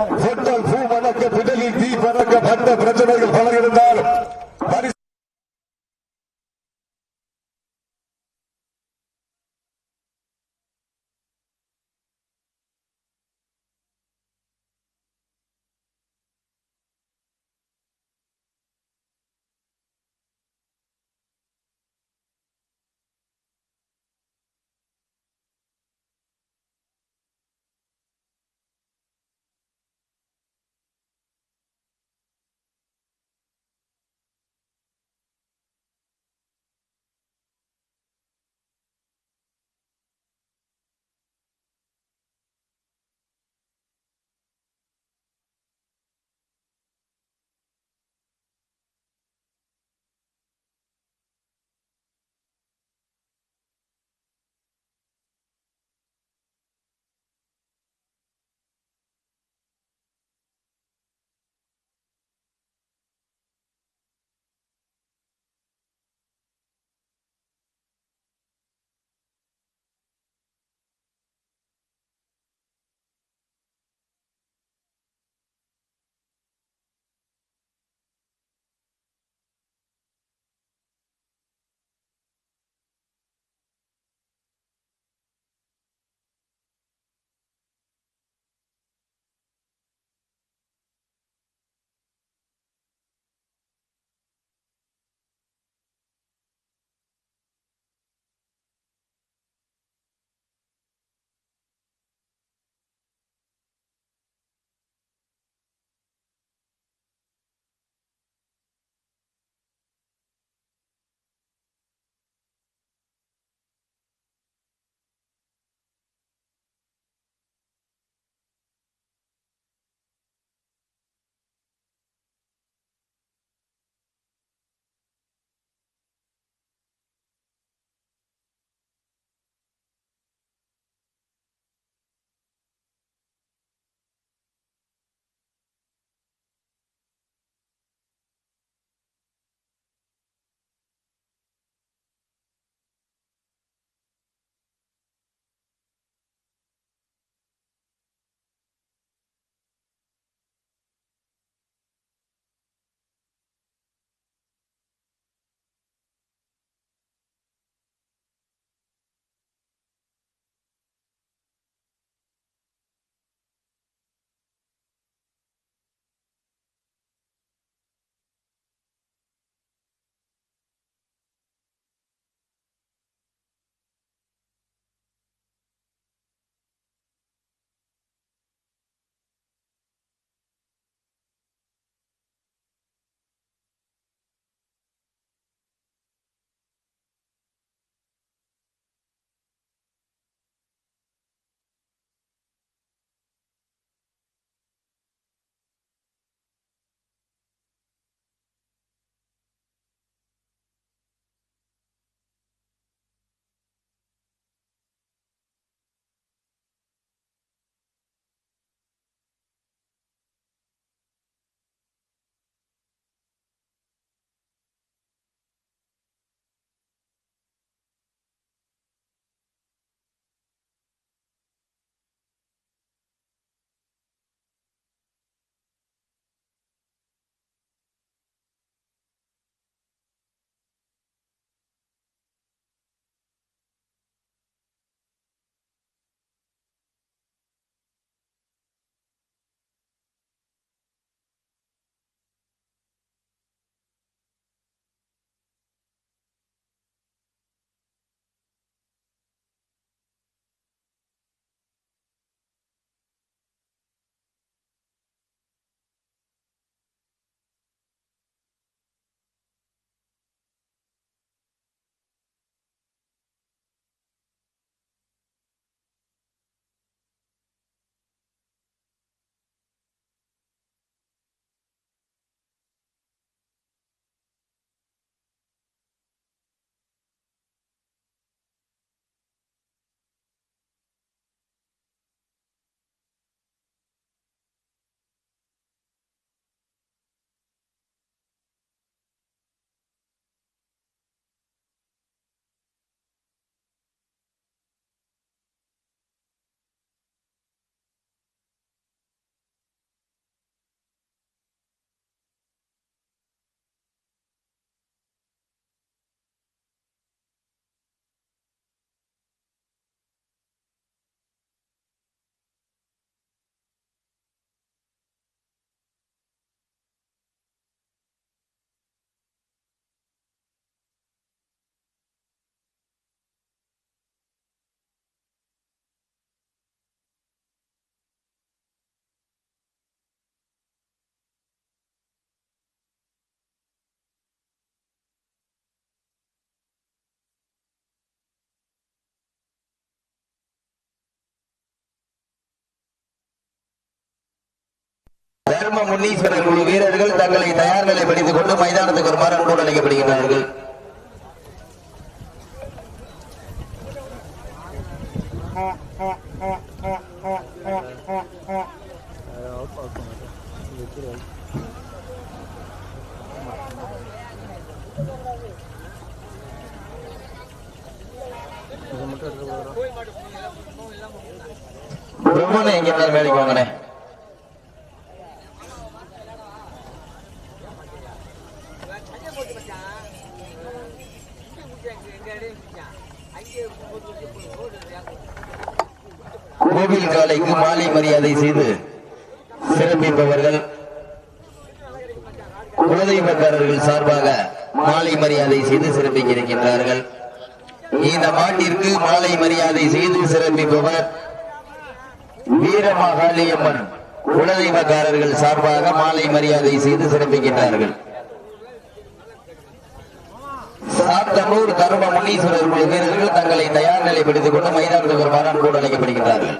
பொட்டல் தீ பறக்க பட்ட பிரச்சனைகள் பல இருந்தால் தர்ம முன்னீஸ்வரர் குழு வீரர்கள் தங்களை தயார் நிலைப்படுத்திக் கொண்டு மைதானத்துக்கு வருமாறு அன்போடு அழைக்கப்படுகின்றார்கள். பிரம்மனை எங்க வேலைக்கு வாங்கண்ணே கோவில் காலைக்கு மாலை மரியாதை செய்து சிறப்பிப்பவர்கள் குலதெய்வக்காரர்கள் சார்பாக மாலை மரியாதை செய்து சிறப்பிக்க இருக்கின்றார்கள் இந்த மாட்டிற்கு மாலை மரியாதை செய்து சிறப்பிப்பவர் வீரமகாளியம்மன் குலதெய்வக்காரர்கள் சார்பாக மாலை மரியாதை செய்து சிறப்பிக்கின்றார்கள். சாத்தனூர் கர்ம முனீஸ்வரர் குழு வீரர்கள் தங்களை தயார் நிலைப்படுத்திக் கொண்டு மைதானத்துக்கு வருமாறு அன்போடு அழைக்கப்படுகின்றார்கள்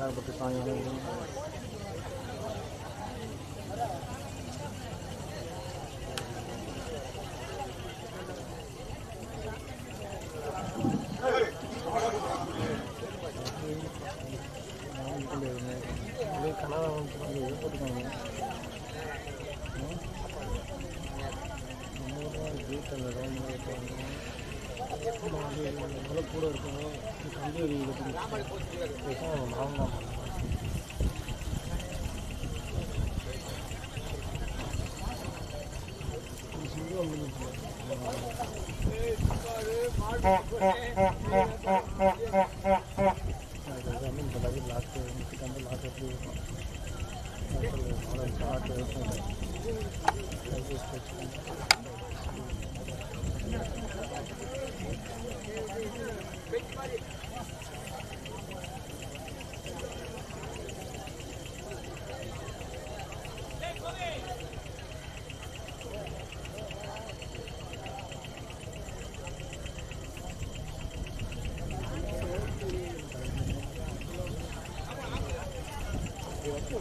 விசாரப்பட்டு சாமி போட்டுக்காங்க கூட இன்றைய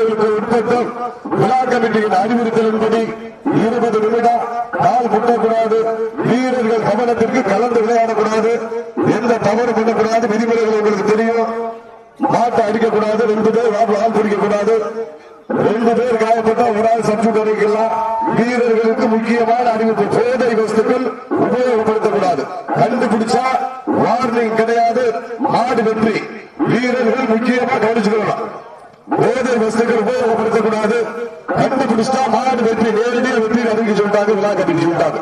பேரவையுடைய விதிமுறைகளுக்கு விழா கமிட்டியின் அறிவுறுத்தலின்படி இருபது நிமிடம் கால் முட்டக்கூடாது. வீரர்கள் கவனத்திற்கு கலந்து விளையாடக்கூடாது. எந்த தவறு பண்ணக்கூடாது. விதிமுறைகள் உங்களுக்கு தெரியும். மாட்டை அடிக்கக்கூடாது. ரெண்டு பேர் ஆள் பிடிக்கக்கூடாது. ரெண்டு பேர் காயப்பட்ட ஒரு ஆள் சற்று கிடைக்கலாம் வீரர்களுக்கு முக்கியமான அறிவிப்பு போதை வஸ்துக்கள் உபயோகப்படுத்தக்கூடாது. கண்டுபிடிச்சா வார்னிங் கிடையாது. மாடு வெற்றி. வீரர்கள் முக்கியமா கவனிச்சுக்கலாம் போதை வசதிகள் உபயோகப்படுத்தக்கூடாது. கண்டுபிடிச்சா மாடு வெற்றி நேரடியாக வெற்றி அறிவிக்க சொல்லிட்டாங்க விழா கமிட்டி சொல்லிட்டாங்க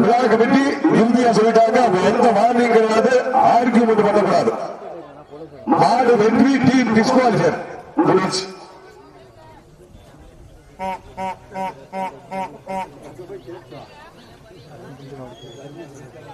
விழா கமிட்டி இந்தியா சொல்லிட்டாங்க எந்த வார்னிங் கிடையாது ஆர்கியூமெண்ட் பண்ணக்கூடாது. மாடு வெற்றி டீம் டிஸ்குவாலிஃபயர் Thank you.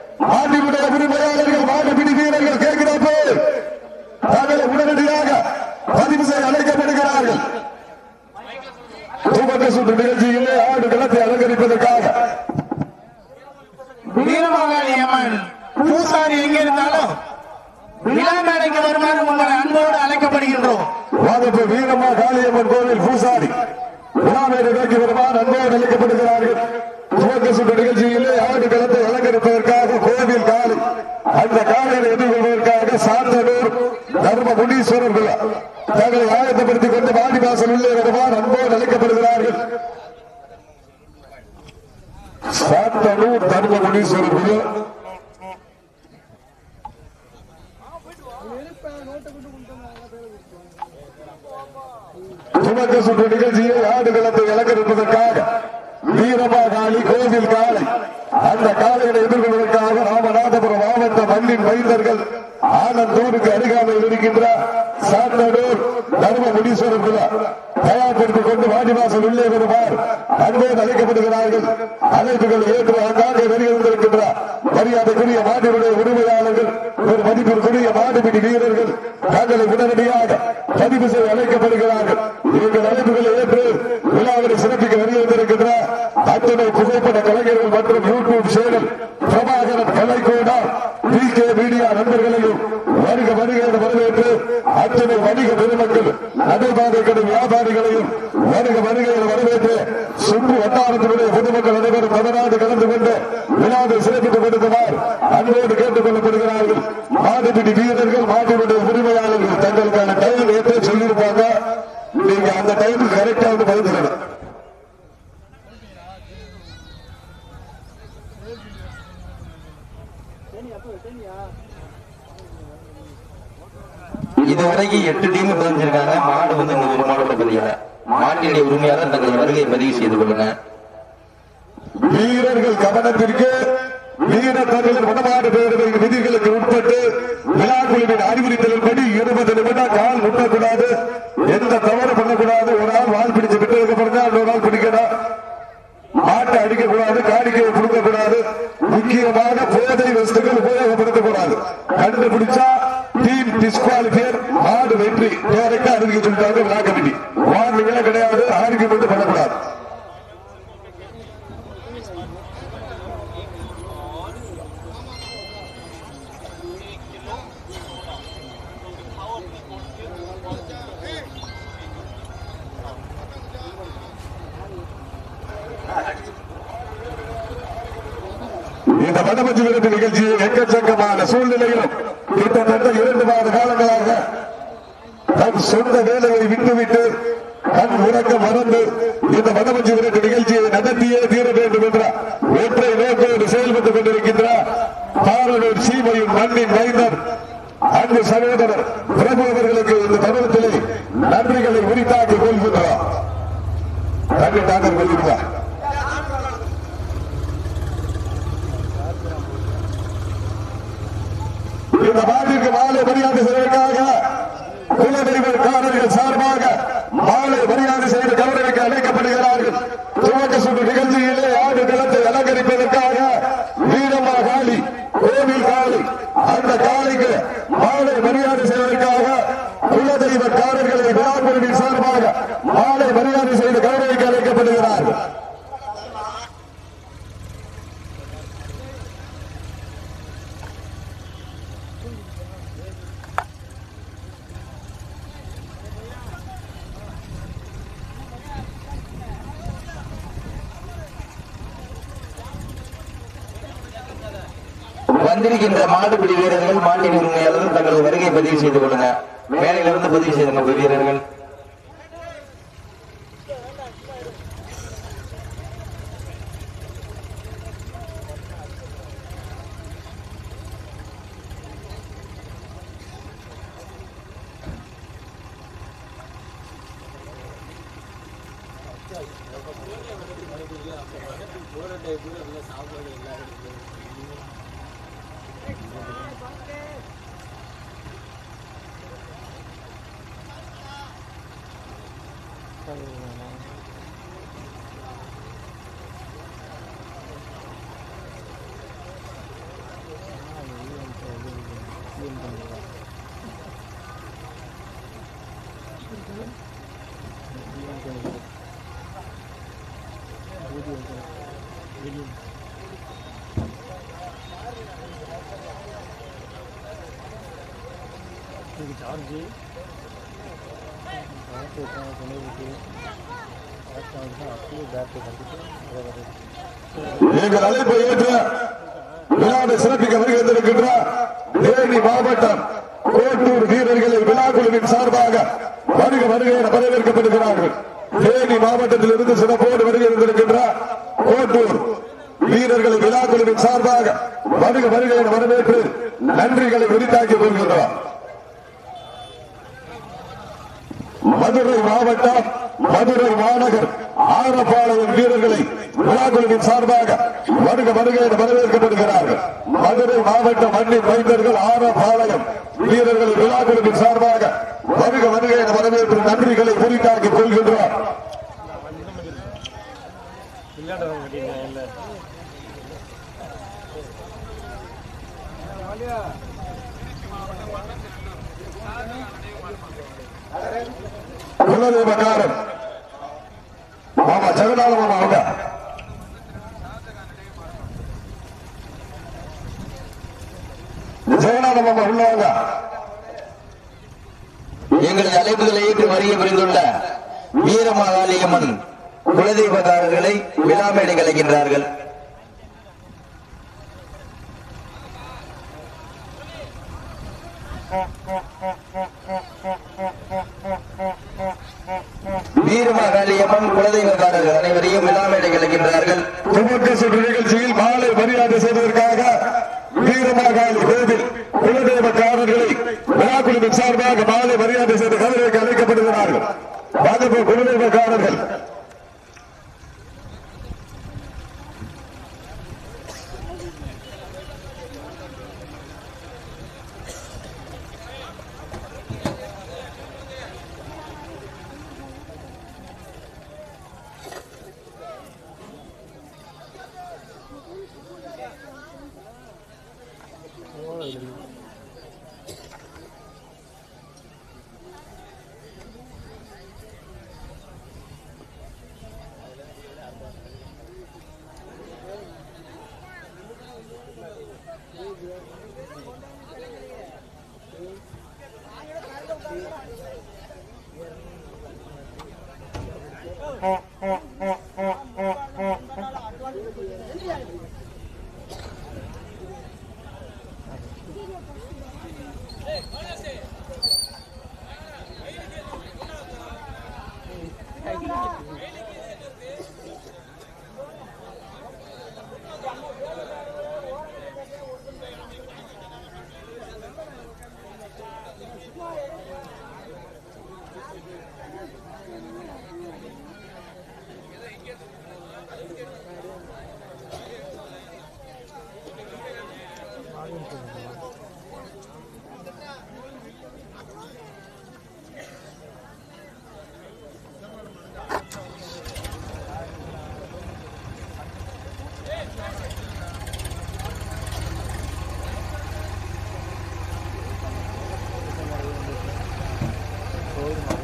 மாட்டிவிட்ட உரிமையாளர்கள் வீரர்கள் கேட்கிறாப்போ தாங்களை உடனடியாக பதிவு செய்ய அழைக்கப்படுகிறார்கள். துவக்க சுற்று நிகழ்ச்சியிலே ஆடு களத்தை அலங்கரிப்பதற்காக. வீரமகாளி அம்மன் பூசாரி எங்க இருந்தாலும் விழா மேடைக்கு வருமாறு உங்களை அன்போடு அழைக்கப்படுகின்றோம். வாங்கப்போ வீரம்மா காளியம்மன் கோவில் பூசாரி. விழாமேடு நோக்கி வருமாறு அன்போடு அழைக்கப்படுகிறார்கள். துவக்க சுற்று நிகழ்ச்சியிலே ஆடு களத்தை காலை அந்த காதலை எதிர்கொள்வதற்காக சாத்தனூர் தர்ம முனீஸ்வரர் விழா. தங்களை ஆயத்தப்படுத்திக் கொண்டு வாடிவாசல் உள்ளே வருமாறு அன்போடு அழைக்கப்படுகிறார்கள் சாத்தனூர் தர்ம முனீஸ்வரர் விழா. துவக்க சுற்று நிகழ்ச்சியை ஆடுகளத்தை இழக்கிறப்பதற்காக வீரமா காளி கோவில் காலை. அந்த காலையை எதிர்கொள்வதற்காக ராமநாதபுரம் மாவட்ட மண்ணின் மைந்தர்கள் ஆனந்தூருக்கு அருகாமையில் இருக்கின்ற சாத்தனூர் தர்ம முனீஸ்வரர் விழா தயார்படுத்திக் கொண்டு வாடிவாசல் உள்ளே வருவார் அன்போடு அழைக்கப்படுகிறார்கள். அழைப்புகள் ஏற்று அங்காங்கே வருகின்றிருக்கின்ற மரியாதைக்குரிய மாட்டினுடைய உரிமையாளர்கள் ஒரு மதிப்பிற்குரிய மாடுபிடி வீரர்கள் தங்களை உடனடியாக பதிவு செய்ய அழைக்கப்படுகிறார்கள். எங்கள் அழைப்புகளை ஏற்று விழாவினை சிறப்பிக்க வருகின்றிருக்கின்ற அத்தனை புகைப்பட கலைஞர்கள் பொதுமக்கள் அனைவரும் தமிழ்நாடு கலந்து கொண்டு விழாவை சிறப்பித்துக் கொடுக்குமாறு அன்போடு கேட்டுக் கொள்ளப்படுகிறார்கள். மாடுபிடி வீரர்கள் மாட்டினுடைய உரிமையாளர்கள் தங்களுக்கான டைம் ஏற்ற சொல்லியிருப்பாங்க. நீங்க அந்த டைம் கரெக்டா வந்து பதில் சொல்லணும் இதுவரைக்கும் எட்டு டீம் பதிஞ்சிருக்காங்க மாடு வந்து இந்த ஒரு மாடோட பதியல மாட்டினுடைய உரிமையாளர் தங்கள் வருகையை பதிவு செய்து கொள்ளுங்க வீரர்கள் கவனத்திற்கு வீர தமிழர் வடமாடு பேரவையின் விதிகளுக்கு உட்பட்டு விழா குழுவின் அறிவுறுத்தலின்படி இருபது நிமிடம் கால் முட்டக்கூடாது எந்த தவறு பண்ணக்கூடாது ஒரு ஆள் வால் பிடிச்சு விட்டதுக்கு அப்புறம் தான் இன்னொரு ஆள் பிடிக்கணும் மாட்டை அடிக்கக்கூடாது காணிக்கையை கொடுக்கக்கூடாது முக்கியமாக போதை வஸ்துகள் உபயோகப்படுத்தக்கூடாது கண்டுபிடிச்சா டீம் டிஸ்குவாலிஃபையர் மாடு வெற்றி டேரக்டா அறிவிக்க சொல்லிட்டாங்க விழா கமிட்டி வார்னிங்களே கிடையாது ஆர்கியூமெண்ட் பண்ணக்கூடாது இந்த வடமஞ்சு விருது நிகழ்ச்சியை எக்கச்சக்கமான சூழ்நிலையிலும் கிட்டத்தட்ட இரண்டு மாத காலங்களாக தன் சொந்த வேலையை விட்டுவிட்டு கண் உறக்க மறந்து இந்த வடமஞ்சு விருது நிகழ்ச்சியை நடத்தியே தீர வேண்டும் என்ற ஒற்றை கொடுத்துக் கொண்டிருக்கின்ற பாரலூர் சீமையின் மண்ணின் மைந்தர் அன்பு சகோதரர் பிரபு அவர்களுக்கு இந்த தருணத்திலே நன்றிகளை உரித்தாக்கிக் கொள்கின்றோம். நன்றி தாங்கள் கொள்கிறார் இந்த மாட்டிற்கு மாலை மரியாதை செய்வதற்காக குலதெய்வ குலதெய்வக்காரர்கள் சார்பாக மாலை மரியாதை செய்து கௌரவிக்க அழைக்கப்படுகிறார்கள் துவக்க சுற்று நிகழ்ச்சியிலே ஆடு களத்தை அலங்கரிப்பதற்காக வீரம்மா காளி கோவில் காளி அந்த காலைக்கு மாலை மரியாதை செய்வதற்காக குலதெய்வக்காரர்களை விழாக்குழுவின் சார்பாக மாலை மரியாதை செய்து கௌரவிக்க அழைக்கப்படுகிறார்கள் வந்திருக்கின்ற மாடுபிடி வீரர்கள் மாட்டின் உரிமையாளர்கள் தங்களது வருகை பதிவு செய்து கொள்ளுங்க. மேலையிலிருந்து பதிவு செய்துங்க உங்க வீரர்கள். எங்கள் அழைப்பை ஏற்ற விழாவை சிறப்பிக்க வருகின்றிருக்கின்ற தேனி மாவட்டம் கோட்டூர் வீரர்களை விழா குழுவின் சார்பாக வருக வருகை என வரவேற்கப்படுகிறார்கள் தேனி மாவட்டத்தில் இருந்து சிறப்போடு வருகின்றிருக்கின்ற கோட்டூர் வீரர்களை விழாக்குழுவின் சார்பாக வருக வருகை என வரவேற்று நன்றிகளை உரித்தாக்கிக் கொள்கின்றோம். மதுரை மாவட்டம் மதுரை மாநகர் ஆரப்பாளையம் வீரர்களை விழாக்குழுவின் சார்பாக வருக வருக என வரவேற்கப்படுகிறார்கள். மதுரை மாவட்ட மண்ணின் மைந்தர்கள் ஆரப்பாளையம் வீரர்களை விழாக்குழுவின் சார்பாக வருக வருக என வரவேற்பு நன்றிகளை குறித்தாக்கிக் கொள்கின்றோம். குலதெய்வக்காரன் மாமா ஜெகநாத மாமா அவங்க. ஜெகநாத மாமா உள்ளவங்க எங்களது அழைப்புகளை ஏற்று வருகை புரிந்துள்ள வீரமாகாளியம்மன் குலதெய்வக்காரர்களை விழாமேடை கலைக்கின்றார்கள் வீரமாகாளியம்மன் குலதெய்வக்காரர்கள் அனைவரையும் விழாமேடை கலைக்கின்றார்கள் துவக்க சுற்று நிகழ்ச்சியில் மாலை மரியாதை செய்வதற்காக வீரமாகாளி கோவில் குலதெய்வக்காரர்களை விழாக்குழுவின் சார்பாக மாலை மரியாதை செய்து கதிரைக்கு அழைக்கப்படுகிறார்கள் பாஜக குலதெய்வக்காரர்கள் 哦哦哦哦哦哦哦 Thank you.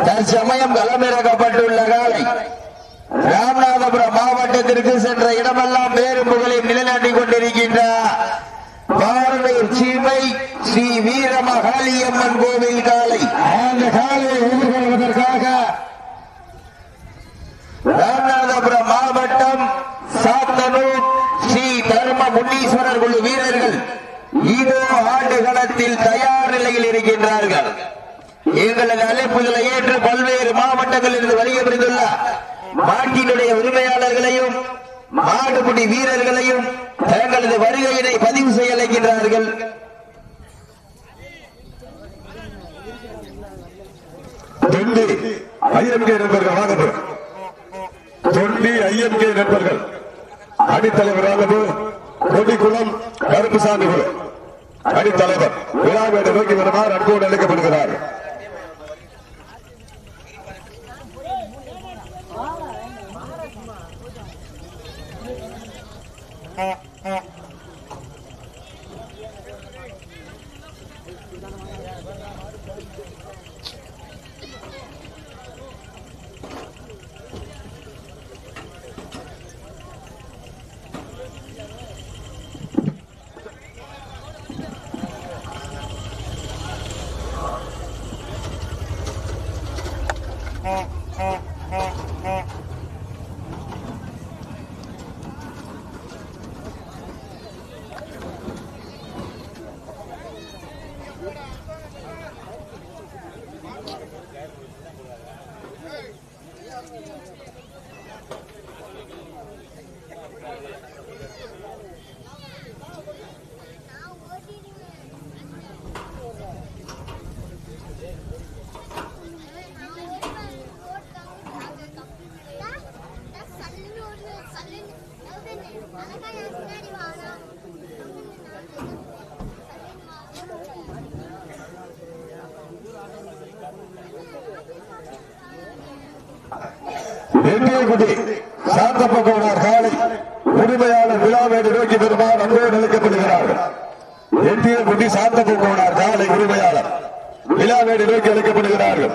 தற்சமயம் களமிறக்கப்பட்டுள்ள காலை ராமநாதபுரம் மாவட்டத்திற்கு சென்ற இடமெல்லாம் பேரும் புகழையும் நிலைநாட்டிக் கொண்டிருக்கின்ற பாரதியூர் சீமை ஸ்ரீ வீரமகாளியம்மன் கோவில் காலை அந்த காலையை எதிர்கொள்வதற்காக ராமநாதபுரம் மாவட்டம் சாத்தனூர் ஸ்ரீ தர்ம முனீஸ்வரர் குழு வீரர்கள் இதோ ஆண்டுகளத்தில் தயார் நிலையில் இருக்கின்றார்கள் எங்களது அழைப்புகளை ஏற்று பல்வேறு மாவட்டங்களில் இருந்து வருகை புரிந்துள்ள மாட்டினுடைய உரிமையாளர்களையும் மாடுபிடி வீரர்களையும் தங்களது வருகையினை பதிவு செய்ய அழைக்கின்றார்கள் தொண்டி ஐஎம்கே நண்பர்கள் வாங்கப்படும் தொண்டி ஐஎம்கே நண்பர்கள். அணித்தலைவர் வாங்கப்படும் கொடிக்குளம் கருப்புசாமி குளம். அணித்தலைவர் விழாவேடு நோக்கி வருமாறு அன்போடு அழைக்கப்படுகிறார். Uh, uh, uh. வெற்றியகுடி சாந்தப்பகோனார் காலை உரிமையாளர் விழாவேடு நோக்கி பெருமாள் அன்போடு அழைக்கப்படுகிறார்கள் எட்டியகுடி சாந்தப்பகோனார் காலை உரிமையாளர் விழாவேடு நோக்கி அழைக்கப்படுகிறார்கள்.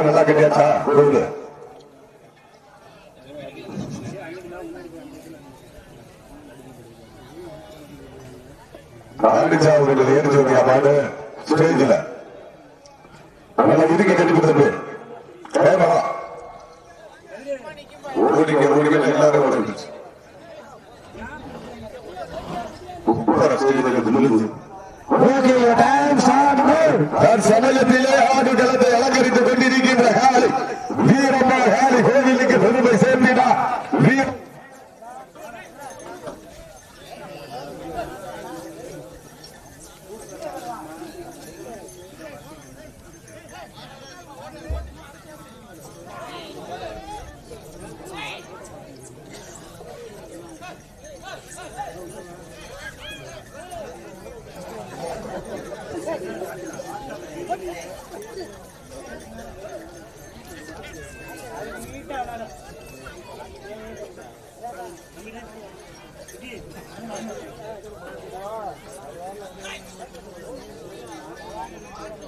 நல்லா கட்டியாச்சா கொடுங்க. காடிச்சா ஒரு ஏறி சொல்லியா மாடு